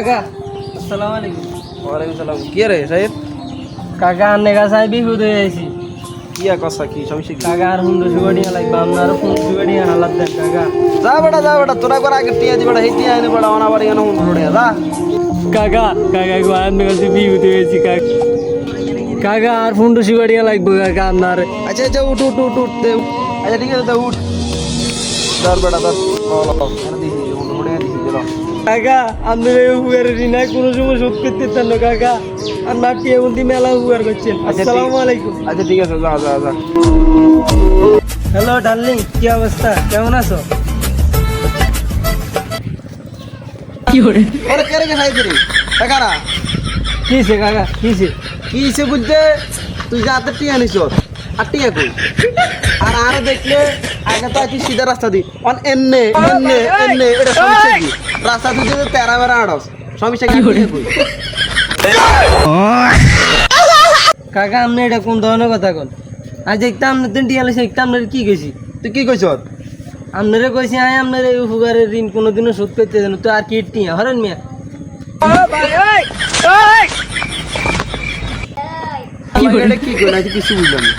কাকা আসসালামু আলাইকুম। ওয়ালাইকুম সালাম। কি রে সাহেব? কাকা আন্নে কাছে আমি বিহুদ হয়ে আছি কি কথা কি কি? কাকা আর হুন্ডো সুগাড়িয়া লাগবে আপনার ফোন সুগাড়িয়া হালাত দেন কাকা। যা বেটা যা বেটা তোরা করে আগে টিয়া দি বেটা হেঁটে আইনে বেটা অনাবার এখানে হুন রোডে যা। কাকা কাকা গো আন্নে কাছে বিহুদ হয়েছি কাকা। কাকা আর ফুন্ডু সুগাড়িয়া লাগবে কাকা আপনার। আচ্ছা আচ্ছা উঠ উঠ উঠ উঠ আচ্ছা ঠিক আছে উঠ। ধর বেটা ধর। কাকা আপনার এই হুয়ার ঋণায় কোনো সময় শোধ করতে পারতেন না কাকা। বন্দি মেলা হুয়ার করছেন? আচ্ছা, আসসালামু আলাইকুম। আচ্ছা ঠিক আছে যা যা যা। হ্যালো ডার্লিং কি অবস্থা? কেমন আছো? ওরে কে রে কে সাইজ রে? টাকারা কিসে কাকা? কি বুঝতে? তুই যাতে টিয়া নিছ আর টিয়া কই? আর আর দেখলে আগে তো আছি সিধা রাস্তা দি অন এন্নে এন্নে এন্নে এটা কি রাস্তা তুই যদি তেরা বেড়া আড়স সমস্যা কি টিয়া কই কাকা আপনি এটা কোন ধরনের কথা কন আজ দেখতাম আপনার তিন টিয়া লেছে দেখতাম আপনার কি গেছি তুই কি কইছ? আপনারে কইছি আয় আপনার এই উপকারের ঋণ কোনোদিনও শোধ করতে দেন তো আর কি টিয়া? হরেন মিয়া। কি করে কি না কিছু বুঝলাম না।